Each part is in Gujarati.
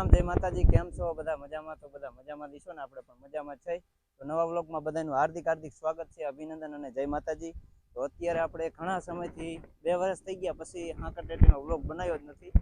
રામ, જય માતાજી, કેમ છો? બધા મજામાં? તો બધા મજામાં દીશો ને આપણે પણ મજામાં છે. તો નવા વ્લોગમાં બધાનું હાર્દિક હાર્દિક સ્વાગત છે, અભિનંદન અને જય માતાજી. તો અત્યારે આપણે ઘણા સમયથી બે વર્ષ થઈ ગયા પછી હાંકર ટેટીનો વ્લોગ બનાવ્યો જ નથી.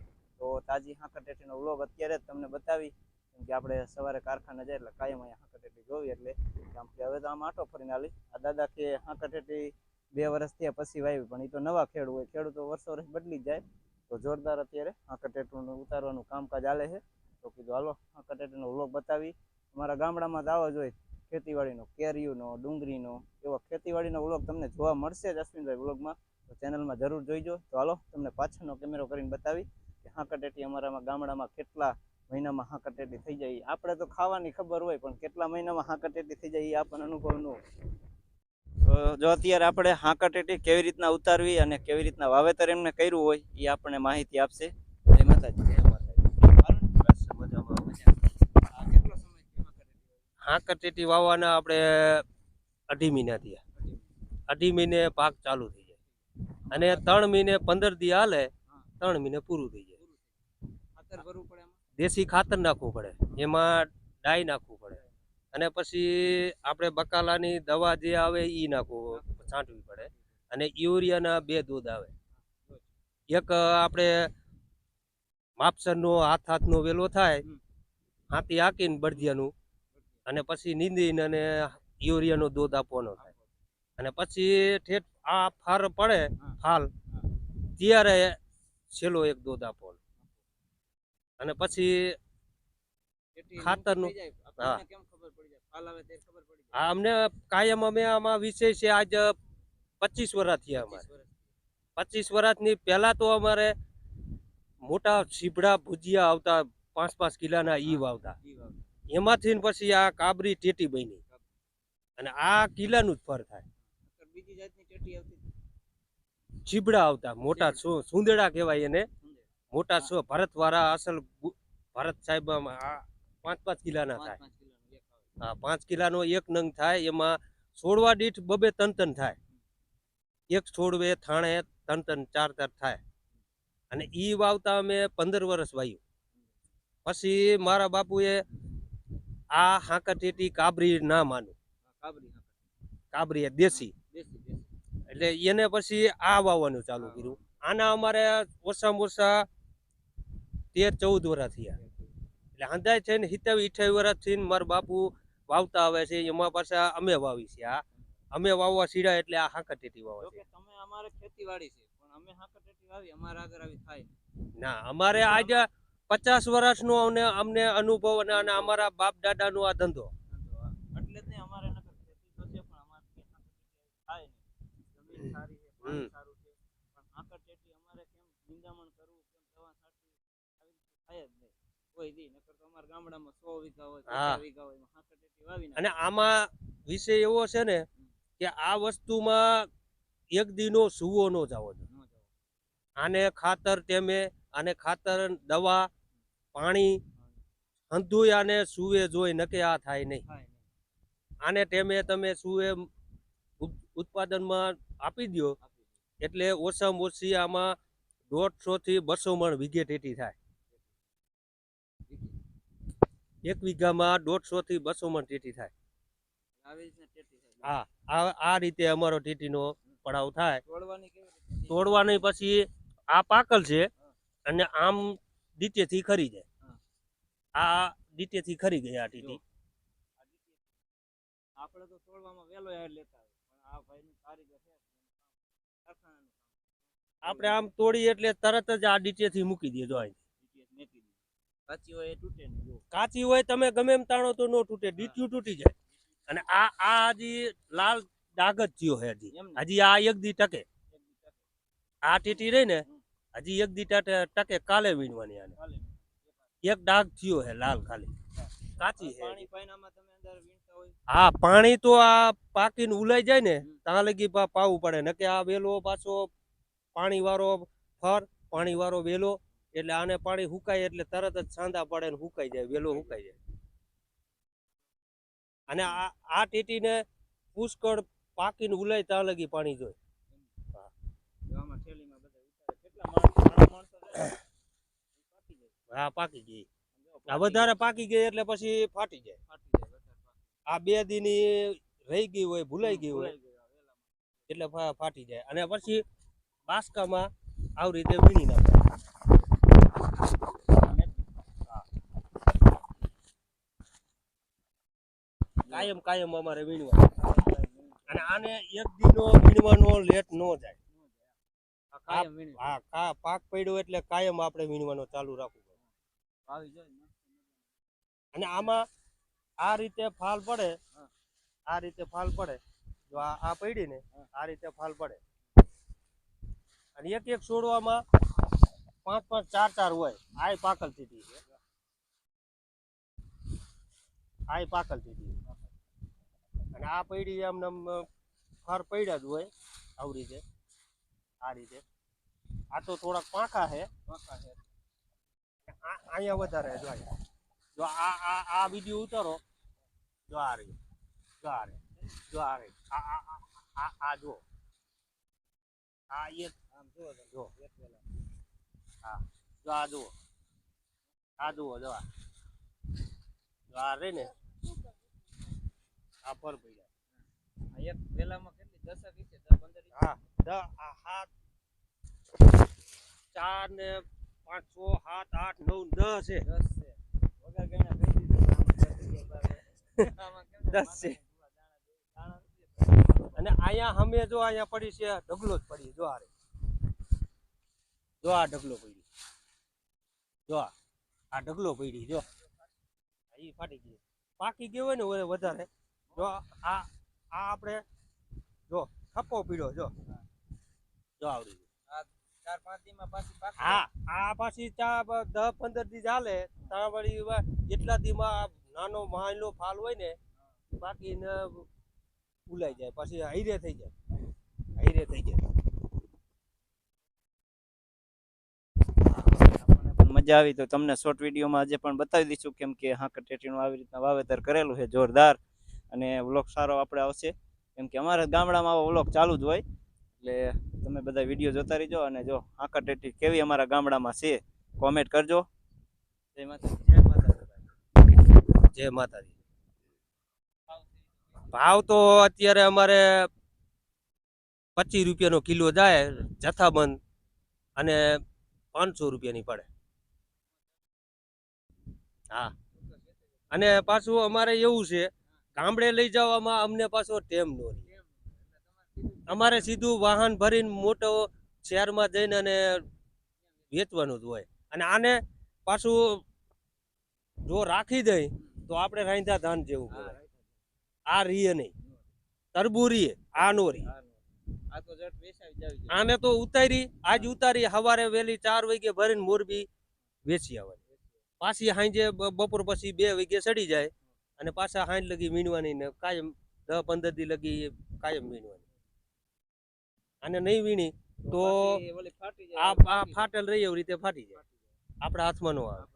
તો તાજી હાંકર ટેટીનો વ્લોગ અત્યારે જ તમને બતાવી. કેમ કે આપણે સવારે કારખાના જાય એટલે કાયમ અહીંયા હાંકર ટેટી જોવી એટલે આમ કે હવે તો આમ આટો ફરીને આલી આ દાદા કે હાંકર ટેટી બે વર્ષ થયા પછી વાવી પણ એ તો નવા ખેડૂ હોય. ખેડૂતો વર્ષો વર્ષ બદલી જાય. તો જોરદાર અત્યારે હાંકરટેટું ઉતારવાનું કામકાજ ચાલે છે. તો કીધું, હાલો, આ ટેટીનો વ્લોગ બતાવી. અમારા ગામડામાં તો આવો જ હોય, ખેતીવાડીનો કેરીઓનો ડુંગળીનો, એવો ખેતીવાડીનો વ્લોગ તમને જોવા મળશે જ અશ્વિનભાઈ વ્લોગમાં. તો ચેનલમાં જરૂર જોઈજો. તો હાલો, તમને પાછળનો કેમેરો કરીને બતાવી કે હા કટેટી અમારામાં ગામડામાં કેટલા મહિનામાં હા કટેટી થઈ જાય. આપણે તો ખાવાની ખબર હોય, પણ કેટલા મહિનામાં હા કટેટી થઈ જાય એ આપણને અનુભવ ન જો અત્યારે આપણે હાંકાટેટી કેવી રીતના ઉતારવી અને કેવી રીતના વાવેતર એમને કર્યું હોય એ આપણને માહિતી આપશે. જય માતાજી જય હાંકર ટેટી વાવવાના આપણે અઢી મહિના થયા. અઢી મહિને પાક ચાલુ થઈ જાય. અને ત્રણ મહિને પંદર દી હાલે ત્રણ મહિને પૂરું થઈ જાય. દેશી ખાતર નાખવું પડે. એમાં ડાઈ નાખવું પડે. અને પછી આપણે બકાલાની દવા જે આવે એ નાખવું છાંટવી પડે. અને યુરિયાના બે દૂધ આવે. એક આપણે માપસરનો હાથ હાથનો વેલો થાય હાથી હાકીને બળદિયાનું અને પછી નીંદીને અને યુરિયાનો દૂધ આપવાનો થાય અને પછી ઠેઠ આ ફાર પડે. ફાલ ત્યારે છેલ્લો એક દૂધ આપવાનો અને પછી ખાતરનું- હા. અમને કાયમ અમે આમાં વિષય છે આજ પચીસ વર્ષ થયા અમારે પચીસ વર્ષ. પચીસ વર્ષની પહેલા તો અમારે મોટા સીભડા ભુજિયા આવતા પાંચ પાંચ કિલાના ઈ વાવતા ઈ વાત. એમાંથી પછી આ કાબરી ટેટી બની. અને આ કિલ્લાનું જ ફર થાય. બીજી જાતની ટેટી આવતી? ચીબડા આવતા મોટા સુંદડા કહેવાય એને. મોટા છો ભારત વાળા અસલ ભારત સાહેબ પાંચ પાંચ કિલાના થાય. હા પાંચ કિલાનો એક નંગ થાય એમાં છોડવા દીઠ બબે તન તન થાય. એક છોડવે થાણે તન તન ચાર ચાર થાય. અને ઈ વાવતા અમે પંદર વર્ષ વાવ્યું પછી મારા બાપુએ આ હાંકર ટેટી કાબરી ના માનું. કાબરી એ દેશી. એટલે એને પછી આ વાવવાનું ચાલુ કર્યું. આના અમારે ઓછામાં ઓછા તેર ચૌદ વર્ષ થયા. એટલે અંદાજ થઈને સિત્તેર અઠ્યાવીસ વર્ષ થઈને મારા બાપુ વાવતા આવે છે. એમાં પાછા અમે વાવી છે આ અમે વાવવા સીડા એટલે આ હાંકર ટેટી છે. તમે અમારે ખેતીવાડી છે પણ અમે વાવી અમારા આગળ આવી થાય. ના અમારે આજ પચાસ વર્ષનો અમને અમને અનુભવ અને અમારા બાપ દાદાનો આ ધંધો. ધંધો, એટલે જ નહીં અમારે ખેતી તો પણ અમારે થાય જમીન સારી હમ. સારું છે પણ અમારે કેમ નિંદામણ કરવું કેમ દવા છાંટવી આવી રીતે થાય જ નહીં. કોઈ દી નકર તો અમારા ગામડામાં સો વીઘા હોય હા. વીઘા હોય એમાં હાંકર અને આમાં વિષય એવો છે ને કે આ વસ્તુમાં એક દીનો સુવો નો જવો. આને ખાતર તેમે આને ખાતર દવા પાણી હંધુય આને સુવે જોઈ નકે આ થાય નહીં. આને ટેમે તમે સુવે ઉત- ઉત્પાદનમાં આપી દ્યો. એટલે ઓછામાં ઓછી આમાં દોઢસો થી બસો મણ વીઘે ટેટી થાય. એક વીઘામાં દોઢસો થી બસો મણ ટેટી થાય. હા આ આ રીતે અમારો ટેટીનો પડાવ થાય. તોડવાની પછી આ પાકલ છે અને આમ દીતેથી ખરી જાય. આ દીટેથી ખરી ગયા આ ટીટી. આપણે તો તોડવામાં વેલો યાર લેતા પણ આ ભાઈનું કારીગર છે આપણે આમ તોડી એટલે તરત જ આ ડીટેથી મૂકી દે જો કાચી હોય તૂટે કાચી હોય તમે ગમે એમ તાણો તો નો તૂટે ડીટ્યુ તૂટી જાય. અને આ આ હજી લાલ ડાઘ જ થયો છે હજી. હજી આ એક દી ટકે. આ ટીટી રહી ને હજી એક દી ટકે કાલે વીણવાની આને. એક ડાઘ થયો હે લાલ ખાલી. કાચી હોય? હા પાણી તો આ પાકીને ઉલાઈ જાય ને ત્યાં લગી પાવું પડે. નકે આ વેલો પાછો પાણી વાળો ફર પાણી વાળો વેલો એટલે આને પાણી હુકાય એટલે તરત જ છાંદા પડે ને હુકાઈ જાય વેલો હુકાઈ જાય. અને આ આ ટીટીને પુષ્કળ પાકીને ઉલાય ત્યાં લગી પાણી જોઈ હા પાકી ગઈ. આ વધારે પાકી ગઈ એટલે પછી ફાટી જાય. આ બે દીની રહી ગઈ હોય ભૂલાઈ ગઈ હોય. એટલે ફાટી જાય. અને પછી બાસકામાં આવી રીતે વીણી નાખે કાયમ કાયમ અમારે વીણવા. અને આને એક દીનો વીણવાનો લેટ ન જાય. હા પાક પડ્યો એટલે કાયમ આપણે વીણવાનો ચાલુ રાખવું. અને આમાં આ રીતે ફાલ પડે. આ રીતે ફાલ પડે. જો આ પડી ને આ રીતે ફાલ પડે. અને એક એક છોડવામાં પાંચ પાંચ ચાર ચાર હોય. આ પાકલ થતી છે આ પાકલ થતી અને આ પૈડી એમને ફર ફાર પડ્યા જ હોય આવી રીતે. આ રીતે. આ તો થોડાક પાંખા છે પાંખા છે. આ- અહીંયા વધારે જો જો આ આ આ વીડિયો ઉતારો. જો આ રહી જો આ રહી જો આ રહી આ આ આ- જો આ એક આમ જો જો એક પેલા હા. જો આ જુઓ. આ જુઓ જો આ. જો આ રે ને. આ પર પડ્યા. આ એક વેલામાં કેટલી? ઈંચ છે? દસ પંદર હા. દ આ હાથ. ચાર ને પાંચ છ સાત આઠ નવ દસ છે. દસ. અને અહીંયા અમે જો અહીંયા પડી છે ઢગલો જ પડી જો આ. જો આ ઢગલો પડી. જો આ. આ ઢગલો પડી જો. એ ફાટી ગયો. પાકી ગયો હોય ને વધારે. જો આ આ આપણે જો થપ્પો પીડ્યો જો. જો આવડી ચાર પાંચ દીમાં પાછી હા આ પાછી ચા દસ પંદર દી ચાલે. ત્યાં વળી એટલા નાનો માયલો ફાલ હોય ને બાકી ને ભૂલાઈ જાય. પછી હાઈરે થઈ જાય. હૈરે થઈ જાય. મજા આવી તો તમને શોર્ટ વિડીયોમાં આજે પણ બતાવી દઈશું કેમ કે હાંકર ટેટીનું આવી રીતના વાવેતર કરેલું છે જોરદાર. અને વ્લોગ સારો આપણે આવશે. કેમ કે અમારા ગામડામાં આવો વ્લોગ ચાલુ જ હોય. એટલે તમે બધા વીડિયો જોતા રહીજો અને જો હાંકર ટેટી કેવી અમારા ગામડામાં છે કોમેન્ટ કરજો. જય માતાજી. જય માતાજી. જય માતાજી. ભાવ તો અત્યારે અમારે પચીસ રૂપિયાનો કિલો જાય, જથ્થાબંધ અને પાંચસો રૂપિયાની પડે. હા. અને પાછું અમારે એવું છે, ગામડે લઈ જવામાં અમને પાછો ટેમ નો રહે. અમારે સીધું વાહન ભરીને મોટો શહેરમાં જઈને અને વેચવાનું જ હોય. અને આને પાછું જો રાખી દઈ તો આપણે રાંધા ધાન જેવું પડે આ રીએ નહીં. તરબૂરીએ આ નો. આને તો ઉતારી આજ ઉતારી સવારે વેલી ચાર વાગે ભરીને મોરબી વેચી આવે પાછી હાંજે બપોર પછી બે વાગે ચડી જાય અને પાછા હાંજ લગી મીણવાની ને કાયમ દસ પંદર દી લગી કાયમ વીણવાની અને નહીં વીણી તો આ આ ફાટેલ રહી એવી રીતે ફાટી જાય. આપણા હાથમાં નો આવે.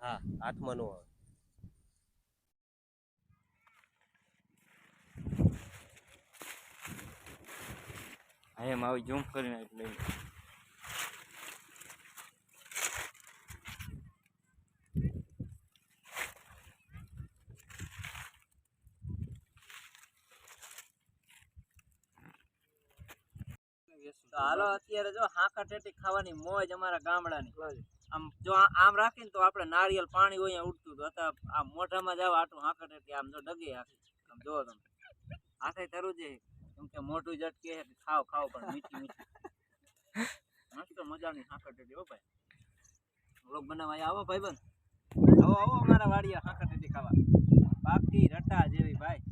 હા હાથમાં નો આવે. એમ આવી જમ્પ કરીને એટલે તો હાલો અત્યારે જો હાંકા ટેટી ખાવાની મોજ અમારા ગામડાની. આમ જો આમ રાખીને તો આપણે નારિયેલ પાણી હોય ઉડતું હતું. અત્યારે આ મોઢામાં જાવ આટલું હાંકા ટેટી આમ જો ડગે આખી આમ જો તમે. હાથે તરું છે. કેમ કે મોઢું ઝટકે ખાવ ખાવ પણ મીઠી મીઠી. મસ્ત મજાની હાંકા ટેટી હો ભાઈ. વ્લોગ બનાવવા આવો આવો ભાઈબંધ. આવો આવો અમારા વાડીએ હાંકા ટેટી ખાવા. બાકી રટા જેવી ભાઈ.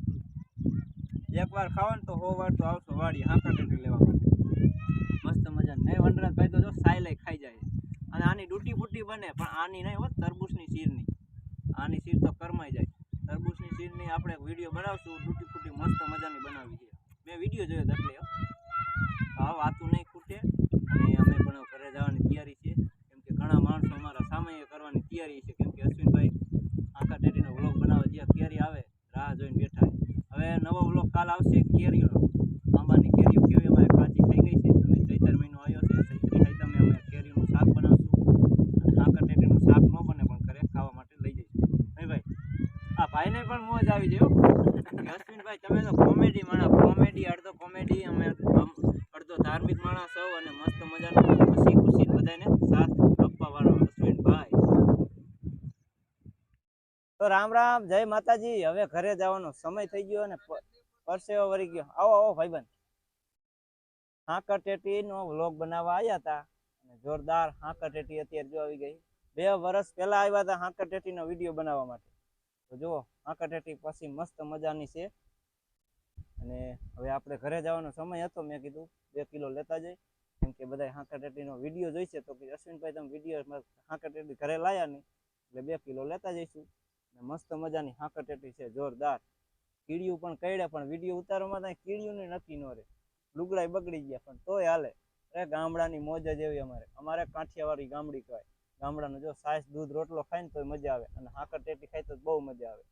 એકવાર ખાવો ને તો હો વાર તો આવશો વાડી હાંકા ટેટી લેવા માટે. મસ્ત મજા નહીં વનરાજભાઈ તો જો સાયલાઈ ખાઈ જાય. અને આની ડૂટી ફૂટી બને, પણ આની નહીં હોત તરબૂચની શીરની. આની શીર તો કરમાઈ જાય. તરબૂચની શીરની આપણે વીડિયો બનાવશું, ડૂટી ફૂટી મસ્ત મજાની બનાવી છે. મેં વીડિયો જોયો એટલે હા, વાતું નહીં ખૂટે અને અમે પણ હવે ઘરે જવાની તૈયારી છે કેમ કે ઘણા માણસો અમારા સામે કરવાની તૈયારી છે કેમ કે અશ્વિનભાઈ આખા ટેટીનો વ્લોગ બનાવવા જે કેરી આવે રાહ જોઈને બેઠા છે હવે નવો વ્લોગ કાલ આવશે કેરીનો આંબાની કેરીઓ કેવી અમારે કાચી થઈ ગઈ છે અને ચૈતર મહિનો આવ્યો છે ચૈત્રી હાઈતમે અમે કેરીનું શાક બનાવશું આ ભાઈને પણ મોજ આવી ગયો અશ્વિનભાઈ તમે તો કોમેડી માણસ કોમેડી અડધો કોમેડી અમે અડધો ધાર્મિક માણસ હોવ અને મસ્ત મજાનો ખુશી ખુશી બધાને સાથ આપવા વાળો અશ્વિનભાઈ તો રામ રામ, જય માતાજી. હવે ઘરે જવાનો સમય થઈ ગયો અને પરસેવો વળી ગયો. આવો આવો ભાઈબંધ. હાંકર ટેટી નો વ્લોગ બનાવવા આવ્યા હતા જોરદાર હાંકર ટેટી અત્યારે જો આવી ગઈ. બે વર્ષ પહેલા આવ્યા હતા હાંકર ટેટી નો વીડિયો બનાવવા માટે. તો જુઓ હાંકર ટેટી પછી મસ્ત મજાની છે. અને હવે આપણે ઘરે જવાનો સમય હતો, મેં કીધું બે કિલો લેતા જઈ. કેમ કે બધા હાંકાટેટીનો વીડિયો જોઈશે તો કે અશ્વિનભાઈ તમે વીડિયો હાંકાટેટી ઘરે લાયા નહીં, એટલે બે કિલો લેતા જઈશું. અને મસ્ત મજાની હાંકાટેટી છે, જોરદાર. કીડિયું પણ કઈડે પણ વીડિયો ઉતારવામાં ત્યાં કીડિયું નક્કી ન રહે. લુગડાઈ બગડી ગયા, પણ તોય હાલે. અરે ગામડાની મોજ જ એવી અમારે. અમારે કાઠિયાવાડી ગામડી કહેવાય. ગામડાનો જો સાસ દૂધ રોટલો ખાય ને તોય મજા આવે અને હાકર ટેટી ખાય તો બહુ મજા આવે.